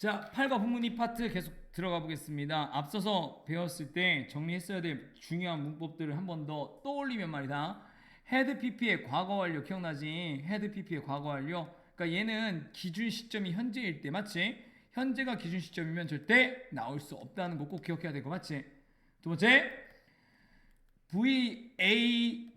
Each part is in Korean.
자, 8과 본문이 파트 계속 들어가 보겠습니다. 앞서서 배웠을 때 정리했어야 될 중요한 문법들을 한 번 더 떠올리면 말이다. 헤드 PP의 과거 완료 기억나지? 헤드 PP의 과거 완료. 그러니까 얘는 기준 시점이 현재일 때 맞지? 현재가 기준 시점이면 절대 나올 수 없다는 거 꼭 기억해야 될 거 맞지? 두 번째, V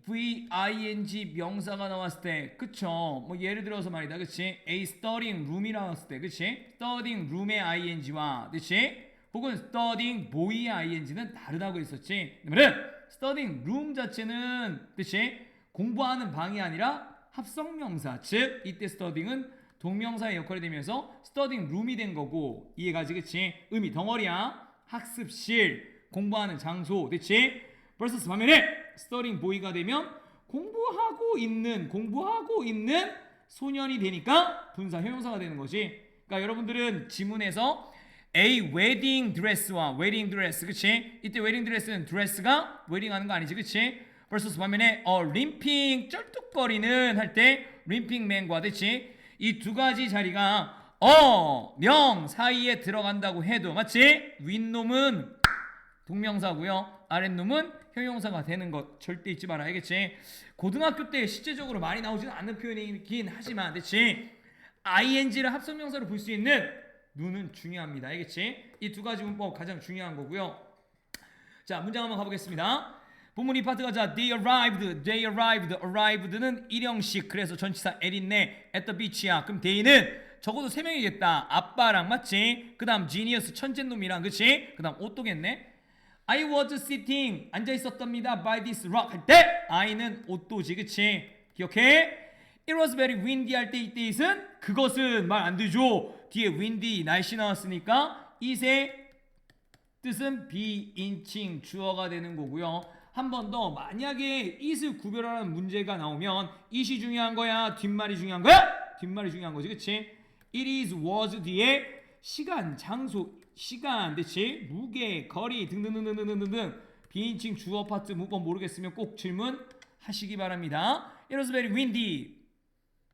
A V I N G 명사가 나왔을 때, 그쵸? 뭐 예를 들어서 말이다, 그치? A studying room이 나왔을 때, 그치? studying room의 I N G와, 그치? 혹은 studying boy의 I N G는 다르다고 했었지. 그러면 studying room 자체는, 그치? 공부하는 방이 아니라 합성 명사, 즉 이때 studying은 동명사의 역할이 되면서 studying room이 된 거고 이해가지, 그치? 의미 덩어리야, 학습실, 공부하는 장소, 그치? vs 반면에 studying boy가 되면 공부하고 있는 공부하고 있는 소년이 되니까 분사 형용사가 되는 거지. 그러니까 여러분들은 지문에서 A wedding dress와 wedding dress 그치? 이때 wedding dress는 dress가 wedding 하는 거 아니지 그치? vs 반면에 어 림핑 쩔뚝거리는 할 때 림핑 맨과 그치? 이 두 가지 자리가 어, 명 사이에 들어간다고 해도 맞지? 윗놈은 동명사고요. 아랫놈은 형용사가 되는 것 절대 잊지 말아 야겠지 고등학교 때 실제적으로 많이 나오지는 않는 표현이긴 하지만 그렇지? ing를 합성명사로 볼 수 있는 눈은 중요합니다. 알겠지? 이 두 가지 문법 가장 중요한 거고요. 자, 문장 한번 가보겠습니다. 본문 이 파트 가 자, they arrived, they arrived, arrived는 일형식 그래서 전치사 에린네 at the beach야. 그럼 they는 적어도 세 명이겠다. 아빠랑 맞지? 그 다음 genius 천재 놈이랑 그치? 그 다음 오또겠네. I was sitting 앉아 있었답니다. by this rock 할 때 I는 오또지 그치? 기억해? It was very windy 할 때 이때 it은 그것은 말 안 되죠. 뒤에 windy 날씨 나왔으니까 it의 뜻은 비인칭 주어가 되는 거고요. 한 번 더 만약에 it을 구별하는 문제가 나오면 it이 중요한 거야, 뒷말이 중요한 거야? 뒷말이 중요한 거지, 그치? It is was 뒤에 시간, 장소, 시간, 그치? 무게, 거리 등등등등등등등 비인칭 주어 파트 문법 모르겠으면 꼭 질문하시기 바랍니다. It was very windy.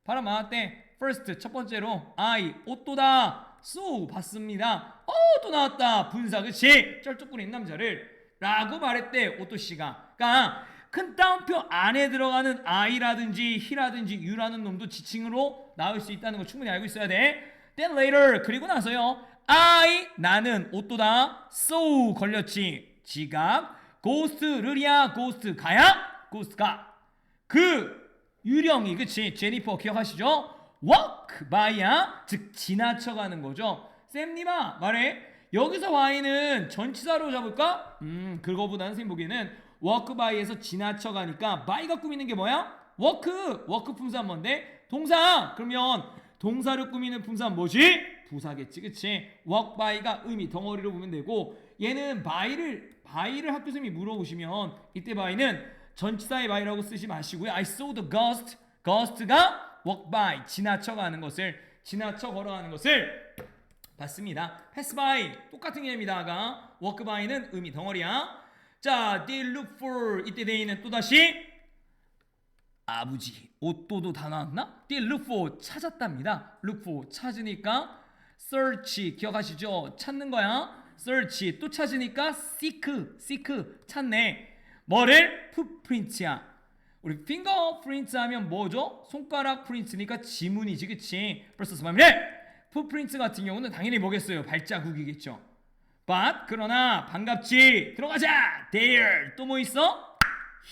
바람 많았대. First 첫 번째로 I 오또다 so 봤습니다. 어 또 나왔다 분사 그치 쩔뚝거리는 남자를 라고 말했대 오또 씨가. 그러니까 큰 따옴표 안에 들어가는 I라든지 he라든지 you라는 놈도 지칭으로 나올 수 있다는 거 충분히 알고 있어야 돼. Then later 그리고 나서요. I 나는 오또다. So 걸렸지. 지갑 고스트르리아 고스트 가야? 고스트가. 그 유령이 그치? 제니퍼 기억하시죠? walk by야? 즉 지나쳐가는 거죠. 쌤님아 말해. 여기서 y는 전치사로 잡을까? 음 그거보다는 쌤 보기에는 walk by에서 지나쳐가니까 by가 꾸미는 게 뭐야? walk walk 품사 뭔데? 동사! 그러면 동사를 꾸미는 품사 뭐지? 부사겠지 그치? walk by가 의미 덩어리로 보면 되고 얘는 by를 by를 학교 선생님이 물어보시면 이때 by는 전치사의 by라고 쓰지 마시고요. I saw the ghost. ghost가 walk by 지나쳐가는 것을 지나쳐 걸어가는 것을 봤습니다. pass by 똑같은 개념이다가 walk by는 의미 덩어리야. 자, they look for 이때 they는 또 다시 아버지 오또도 다 나왔나? they look 찾았답니다. look 찾으니까 search 기억하시죠? 찾는 거야. search 또 찾으니까 seek seek 찾네. 뭐를? 풋프린트야. 우리 fingerprints 하면 뭐죠? 손가락 프린트니까 지문이지 그치? 벌써 말이네. 풋프린트 같은 경우는 당연히 뭐겠어요? 발자국이겠죠. but 그러나 반갑지. 들어가자. there 또 뭐 있어?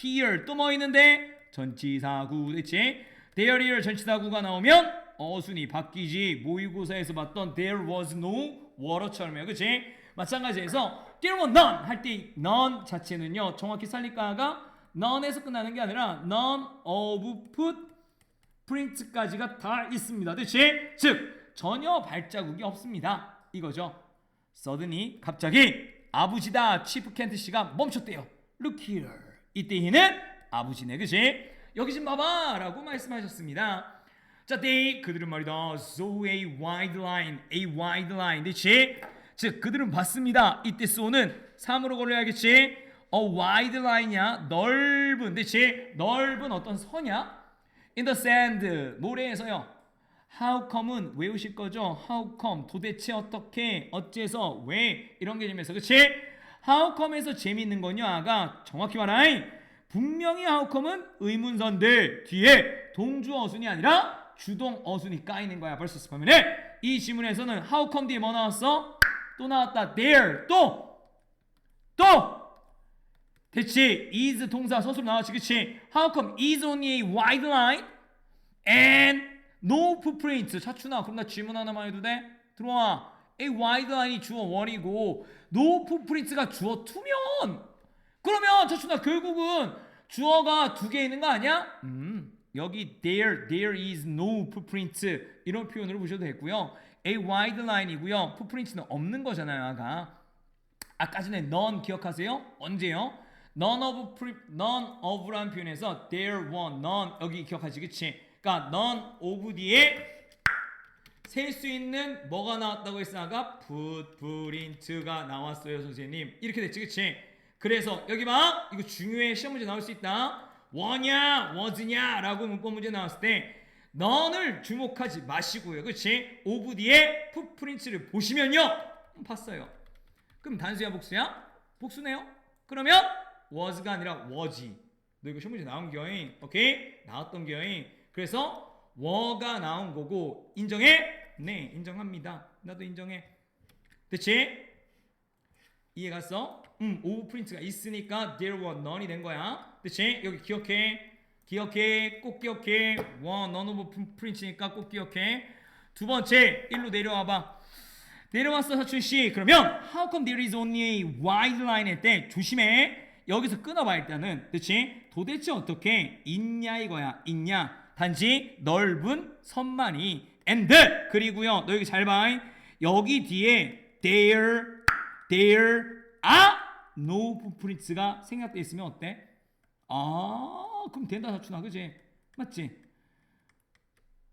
here 또 뭐 있는데? 전치사구 그치? there here 전치사구가 나오면 어순이 바뀌지. 모의고사에서 봤던 there was no water처럼요. 그치? 마찬가지에서 there was none 할 때 none 자체는요. 정확히 살릴까가 none에서 끝나는 게 아니라 none of footprint까지가 다 있습니다. 그치? 즉 전혀 발자국이 없습니다. 이거죠. 서든이 갑자기 아버지다 치프 켄트 씨가 멈췄대요. Look here. 이때 이는 아버지네, 그치? 여기 좀 봐봐! 라고 말씀하셨습니다. 자, they 그들은 말이다. saw a wide line, a wide line, 그치? 즉 그들은 봤습니다. 이때 so는 3으로 걸려야겠지? a wide line이야. 넓은, 그치? 넓은 어떤 선이야? in the sand, 모래에서요. how come은 외우실 거죠? how come 도대체 어떻게 어째서 왜 이런 개념에서 그치? how come에서 재미있는 건요 아가 정확히 말하이 분명히 come은 의문선들 뒤에 동주어 어순이 아니라 주동 어순이 까이는 거야 벌써 스파면에. 이 지문에서는 come 뒤에 뭐 나왔어? 또 나왔다. there. 또또! 대체 is 동사 서술로 나왔지 그치? How come is only a wide line and no footprint. 차추나 그럼 나 질문 하나만 해도 돼? 들어와. a wide line이 주어 원이고 no footprint가 주어 투면 그러면 차추나 결국은 주어가 두 개 있는 거 아니야? 음 여기 there there is no footprint 이런 표현으로 보셔도 되고요 a wide line이고요 footprint는 없는 거잖아요 아까 아까 전에 none 기억하세요? 언제요? none of none of란 표현에서 there one none 여기 기억하지 그치? 그러니까 none of 뒤에 셀수 있는 뭐가 나왔다고 했어 아까 footprint가 나왔어요 선생님 이렇게 됐지 그치? 그래서 여기 봐 이거 중요해 시험 문제 나올 수 있다 뭐냐 was냐 라고 문법 문제 나왔을 때 none을 주목하지 마시고요 그치? of 뒤에 footprint를 보시면요 봤어요 그럼 단수야 복수야? 복수네요. 그러면 was가 아니라 was이. 너 이거 시험 문제 나온 겨잉. 오케이? 나왔던 겨잉. 그래서 were가 나온 거고 인정해? 네, 인정합니다. 나도 인정해. 됐지? 이해 갔어? 음, 오브 프린트가 있으니까 there were none이 된 거야. 됐지? 여기 기억해. 기억해. 꼭 기억해. 원 none of print니까 꼭 기억해. 두 번째, 일로 내려와 봐. 내려왔어 사춘 씨. 그러면 how come there is only a wide line 할 때 조심해. 여기서 끊어봐 일단은. 그렇지? 도대체 어떻게 있냐 이거야. 있냐. 단지 넓은 선만이 and 그리고요. 너 여기 잘 봐. 여기 뒤에 there there are no footprints가 생략돼 있으면 어때? 아 그럼 된다 사춘아 그지? 맞지?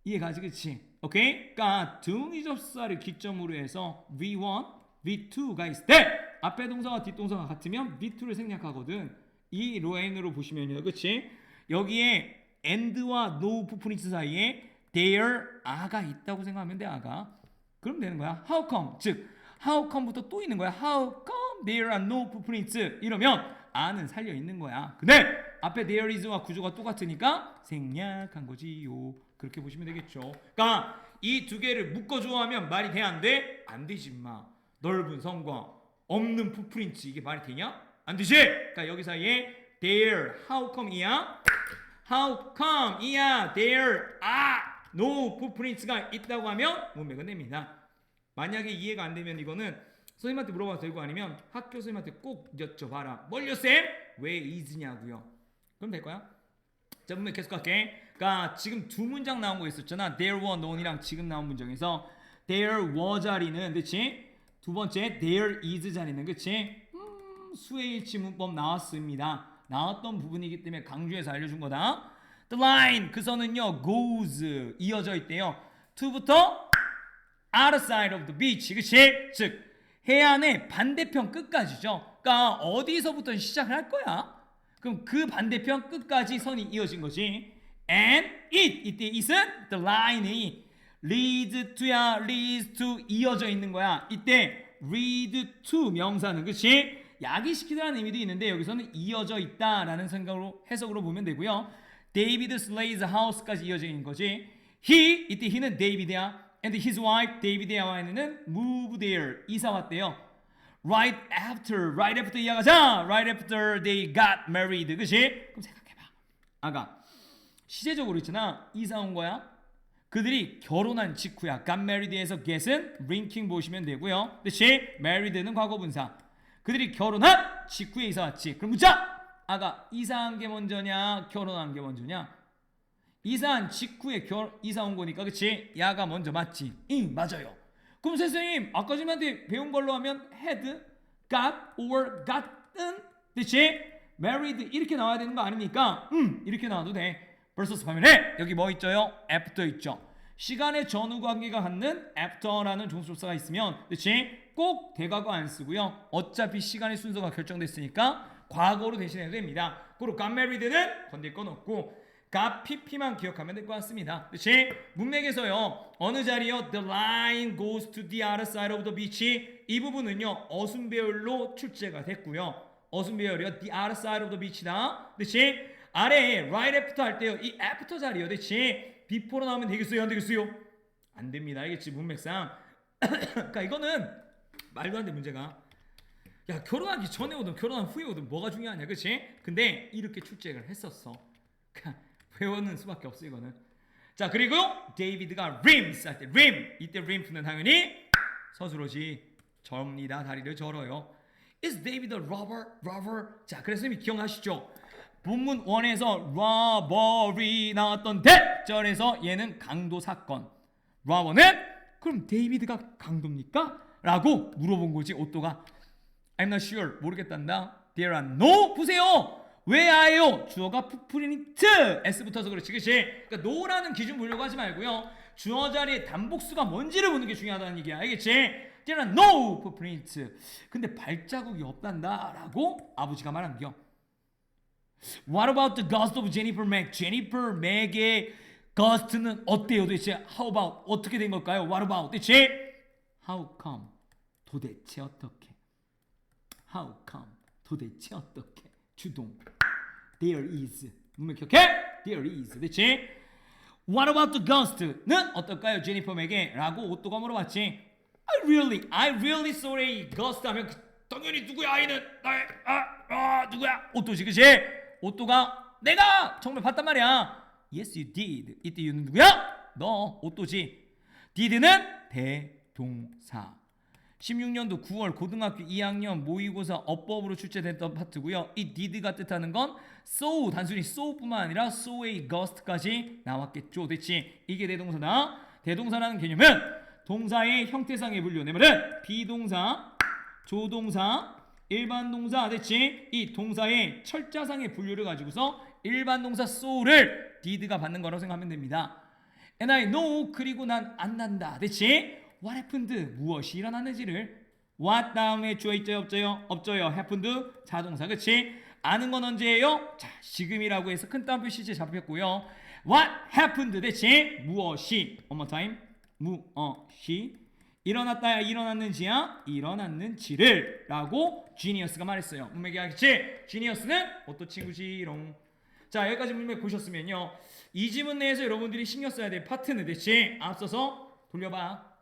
이해가지 그치? 오케이? 그러니까 등위 접사를 기점으로 해서 V1, V2가 있을 때 앞에 동사와 뒷동사가 같으면 V2를 생략하거든 이 로엔으로 보시면요 그치? 여기에 and와 no 푸프니츠 사이에 there are가 있다고 생각하면 돼 아가 그럼 되는 거야 how come 즉 how come부터 또 있는 거야 how come there are no footprints. 이러면 a는 살려 있는 거야. 근데 앞에 there is와 구조가 똑같으니까 생략한 거지요. 그렇게 보시면 되겠죠. 그러니까 이 두 개를 묶어줘 하면 말이 돼 안 돼? 안 되지 마. 넓은 성과 없는 풋프린트 이게 말이 되냐? 안 되지? 그러니까 여기 사이에 there how come 이야? How come 이야? There are no footprints가 있다고 하면 문맥은 됩니다. 만약에 이해가 안 되면 이거는 선생님한테 물어봐도 되고 아니면 학교 선생님한테 꼭 여쭤봐라. 뭘요 쌤? 왜 is냐고요. 그럼 될 거야. 자 문맥 계속 갈게. 그러니까 지금 두 문장 나온 거 있었잖아. There were none이랑 지금 나온 문장에서 there were 자리는 그렇지? 두 번째 there is 자리는 그렇지? 음, 수의 일치 문법 나왔습니다. 나왔던 부분이기 때문에 강조해서 알려준 거다. The line 그 선은요 goes 이어져 있대요. to부터 other side of the beach. 그치? 즉 해안의 반대편 끝까지죠. 그러니까 어디서부터 시작을 할 거야? 그럼 그 반대편 끝까지 선이 이어진 거지. And it 이때 it은 the line이 leads to야 leads to 이어져 있는 거야. 이때 lead to 명사는 그치? 야기시키다는 의미도 있는데 여기서는 이어져 있다라는 생각으로 해석으로 보면 되고요. David Slay's house까지 이어져 있는 거지. He 이때 he는 David이야. And his wife 데이비드의 와인은 move there 이사 왔대요. Right after, right after 이야가자. Right after they got married, 그렇지? 그럼 생각해봐. 아가 시제적으로 있잖아. 이사 온 거야. 그들이 결혼한 직후야. got married에서 get은 linking 보시면 되고요. 그렇지? married는 과거분사. 그들이 결혼한 직후에 이사 왔지. 그럼 묻자. 아가 이사한 게 먼저냐, 결혼한 게 먼저냐? 이사한 직후에 결, 이사 온 거니까 그치? 야가 먼저 맞지? 응 맞아요 그럼 선생님 아까 선생님한테 배운 걸로 하면 had, got, or gotten 그치? married 이렇게 나와야 되는 거 아닙니까? 응 이렇게 나와도 돼 versus 화면에 여기 뭐 있죠요? after 있죠 시간의 전후 관계가 갖는 after라는 종수조사가 있으면 그치? 꼭 대과거 안 쓰고요 어차피 시간의 순서가 결정됐으니까 과거로 대신해도 됩니다 그리고 got married는 건들 건 없고 got pp만 기억하면 될 것 같습니다. 그렇지? 문맥에서요. 어느 자리요? The line goes to the other side of the beach. 이 부분은요. 어순 배열로 출제가 됐고요. 어순 배열이요. The other side of the beach다. 그렇지? 아래에 right after 할 때요. 이 after 자리요. 그렇지? before로 나오면 되겠어요? 안 되겠어요? 안 됩니다. 알겠지? 문맥상. 그러니까 이거는 말도 안 돼 문제가. 야 결혼하기 전에 오든 결혼한 후에 오든 뭐가 중요하냐 그치? 근데 이렇게 출제를 했었어 그냥 외우는 수밖에 없어 이거는 자 그리고 데이비드가 림스 할 때 림 이때 림프는 당연히 서술어지 접니다 다리를 절어요 Is David a robber? robber? 자 그래서 이미 기억하시죠? 본문 1에서 robbery 나왔던 대절에서 얘는 강도 사건 robber는 그럼 데이비드가 강도입니까? 라고 물어본 거지 오또가 I'm not sure. 모르겠단다. There are no. 보세요. 왜 아요? 주어가 푸프리니트 s 붙어서 그렇지, 그렇지. 그러니까 no라는 기준 보려고 하지 말고요. 주어 자리에 단복수가 뭔지를 보는 게 중요하다는 얘기야, 알겠지? Are no 푸프리니트. 근데 발자국이 없단다라고 아버지가 말한 겨. What about the ghost of Jennifer Mac? Jennifer Mac의 ghost는 어때요, 도대체? How about 어떻게 된 걸까요? What about? 대체? How come? 도대체 어떻게? How come? 도대체 어떻게? 주동. There is. 문맥 기억해? There is. 됐지? What about the ghost는 어떨까요? 제니퍼 맥에 라고 오또가 물어봤지. I really, I really sorry. ghost 하면 그- 당연히 누구야 아이는 나의 아, 아 누구야? 오또지 그치? 오또가 내가 정말 봤단 말이야. Yes you did. 이때 you는 누구야? 너 오또지. did는 대동사. 16년도 9월 고등학교 2학년 모의고사 어법으로 출제됐던 파트고요. 이 did가 뜻하는 건 so 단순히 so뿐만 아니라 so의 ghost까지 나왔겠죠. 됐지? 이게 대동사다. 대동사라는 개념은 동사의 형태상의 분류 내면은 비동사, 조동사, 일반 동사 됐지? 이 동사의 철자상의 분류를 가지고서 일반 동사 so를 did가 받는 거라고 생각하면 됩니다. And I know 그리고 난 안 난다. 됐지? What happened? 무엇이 일어났는지를 What 다음에 주어 있죠요 없죠요? 없죠요. happened 자동사 그치? 아는 건 언제예요? 자 지금이라고 해서 큰 따옴 표 시제 잡혔고요. What happened? 됐지? 무엇이 One more time 무엇이 일어났다야 일어났는지야 일어났는지를 라고 지니어스가 말했어요. 문맥이 알겠지? 지니어스는 어떤 친구지롱 자 여기까지 문맥 보셨으면요 이 지문 내에서 여러분들이 신경 써야 될 파트는 대체 앞서서 돌려봐 아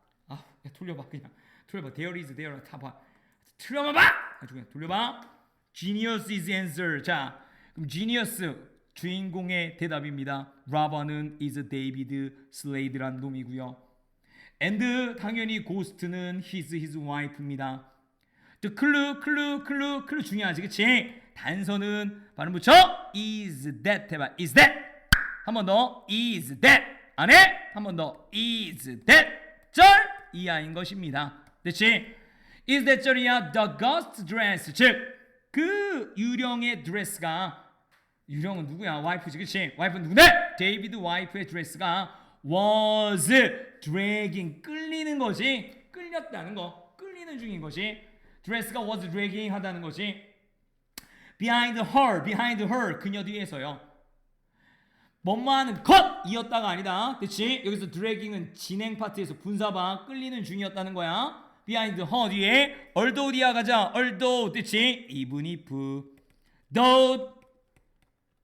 야, 돌려봐 그냥 돌려봐 there is there 다봐 틀려봐 아주 그냥 돌려봐 genius is answer 자 그럼 genius 주인공의 대답입니다 라바는 is David Slade란 놈이고요 and 당연히 ghost는 his his wife입니다 또 클루 클루 클루 클루 중요하지 그치 단서는 발음 붙여 is that 해봐 is that 한 번 더 is that 안에 한 번 더 is that 절 이하인 것입니다. 됐지? Is that 절이야 the ghost dress. 즉 그 유령의 드레스가 유령은 누구야? 와이프지 그치 와이프는 누군데 데이비드 와이프의 드레스가 was dragging 끌리는 거지. 끌렸다는 거. 끌리는 중인 거지. 드레스가 was dragging 하다는 거지. Behind her, behind her 그녀 뒤에서요. 뭐뭐하는 컷이었다가 아니다. 그렇지? 여기서 dragging은 진행 파트에서 분사방 끌리는 중이었다는 거야. behind her 뒤에 although 뒤에 가자. although 그렇지? even if though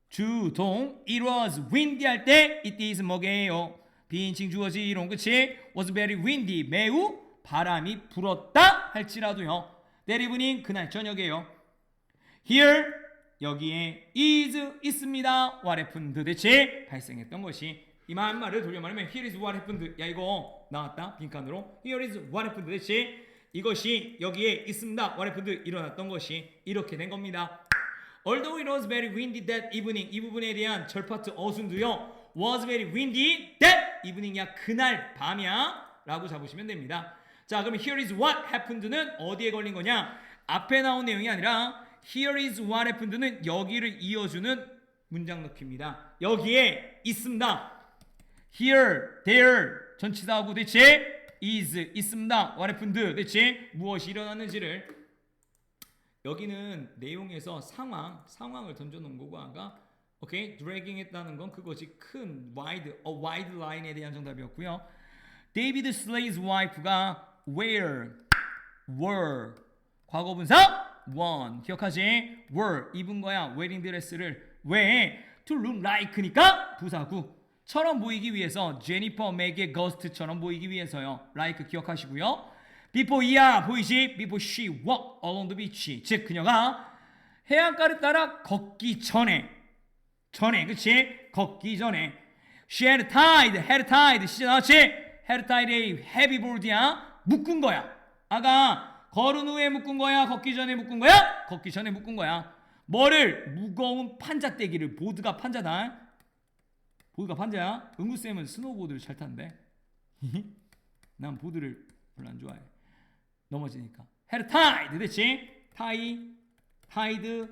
주동 it was windy 할때 it is 뭐게요? 비인칭 주어지롱 그치? was very windy 매우 바람이 불었다 할지라도요. that evening 그날 저녁에요. Here 여기에 is 있습니다. What happened 대체 발생했던 것이 이만 말을 돌려 말하면 here is what happened 야 이거 나왔다 빈칸으로 here is what happened 대체 이것이 여기에 있습니다. What happened 일어났던 것이 이렇게 된 겁니다. Although it was very windy that evening 이 부분에 대한 절파트 어순도요 was very windy that evening이야 그날 밤이야 라고 잡으시면 됩니다. 자 그러면 here is what happened는 어디에 걸린 거냐 앞에 나온 내용이 아니라 Here is what happened는 여기를 이어주는 문장 넣기입니다. 여기에 있습니다. Here, there 전치사하고 대체 is 있습니다. What happened 대체 무엇이 일어났는지를 여기는 내용에서 상황, 상황을 던져놓은 거고 아까 오케이 dragging 했다는 건 그것이 큰 wide a wide line에 대한 정답이었고요. 데이비드 슬레이즈 와이프가 where were 과거분사 one. 기억하지? were. 입은 거야. 웨딩 드레스를. 왜? To look like니까 부사구처럼 보이기 위해서 제니퍼 맥의 거스트처럼 보이기 위해서요. Like 기억하시고요. Before 이야 보이지? before she walked along the beach. 즉 그녀가 해안가를 따라 걷기 전에 전에 그치? 걷기 전에. She had tied had tied. 시제 나왔지? had tied a heavy board야. 묶은 거야. 아가 걸은 후에 묶은 거야? 걷기 전에 묶은 거야? 걷기 전에 묶은 거야. 뭐를? 무거운 판자떼기를. 보드가 판자다 보드가 판자야? 은구쌤은 스노우보드를 잘 타는데. 난 보드를 별로 안 좋아해. 넘어지니까. tied 됐지? tie tied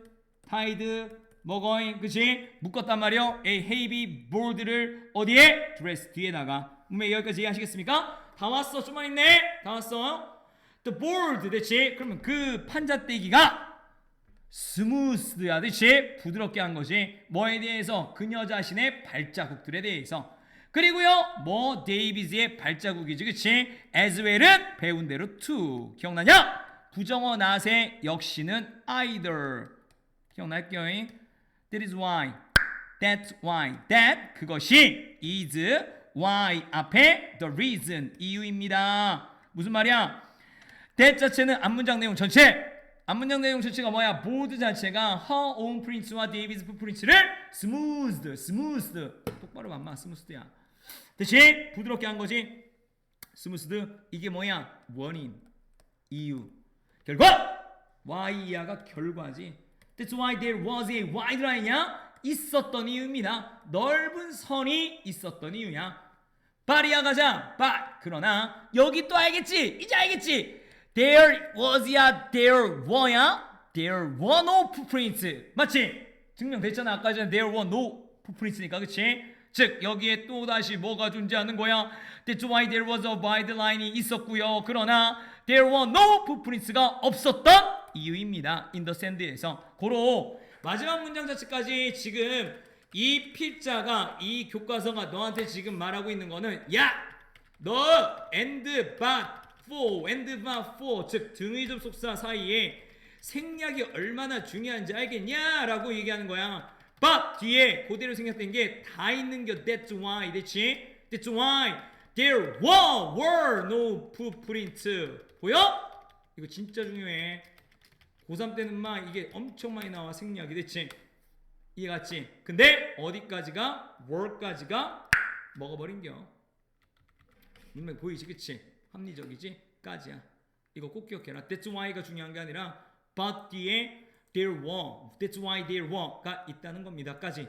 tied 뭐거인 그치? 묶었단 말이요. A heavy board를 어디에? 드레스 뒤에다가. 분명히 여기까지 이해하시겠습니까? 다 왔어. 좀만 있네. 다 왔어 the board 됐지? 그러면 그 판자떼기가 스무스야 됐지? 부드럽게 한 것이 뭐에 대해서 그녀 자신의 발자국들에 대해서 그리고요 뭐 데이비즈의 발자국이지 그치? as well은 배운 대로 to 기억나냐? 부정어 낫의 역시는 either 기억날게요 That is why That's why That 그것이 is why 앞에 the reason 이유입니다 무슨 말이야? That 자체는 앞문장 내용 전체. 앞문장 내용 전체가 뭐야? 보드 자체가 her own prince와 데이비드 프린츠를 smoothed smoothed. 똑바로 안마. smoothd야. 대신 부드럽게 한 거지. 스무스드 이게 뭐야? 원인. 이유. 결과 why야가 결과지. That's why there was a wide line이야. 있었던 이유입니다. 넓은 선이 있었던 이유야. 바리아 가자. but 그러나 여기 또 알겠지? 이제 알겠지 there was야 there were야 there were no footprints 맞지 증명됐잖아 아까 전에 there were no footprints니까 그치 즉 여기에 또 다시 뭐가 존재하는 거야 that's why there was a wide line이 있었고요 그러나 there were no footprints가 없었던 이유입니다 in the sand에서 고로 마지막 문장 자체까지 지금 이 필자가 이 교과서가 너한테 지금 말하고 있는 거는 야 너 and but and but for 즉 등의 접속사 사이에 생략이 얼마나 중요한지 알겠냐라고 얘기하는 거야. but 뒤에 그대로 생략된 게다 있는 게 that's why 됐지? that's why there were, were no footprints 보여? 이거 진짜 중요해. 고3 때는 막 이게 엄청 많이 나와 생략이 됐지? 이해갔지? 근데 어디까지가 were까지가 먹어버린겨. 분명 보이지 그치? 합리적이지? 까지야. 이거 꼭 기억해라. That's why가 중요한 게 아니라 but 뒤에 there were, that's why there were가 있다는 겁니다. 까지.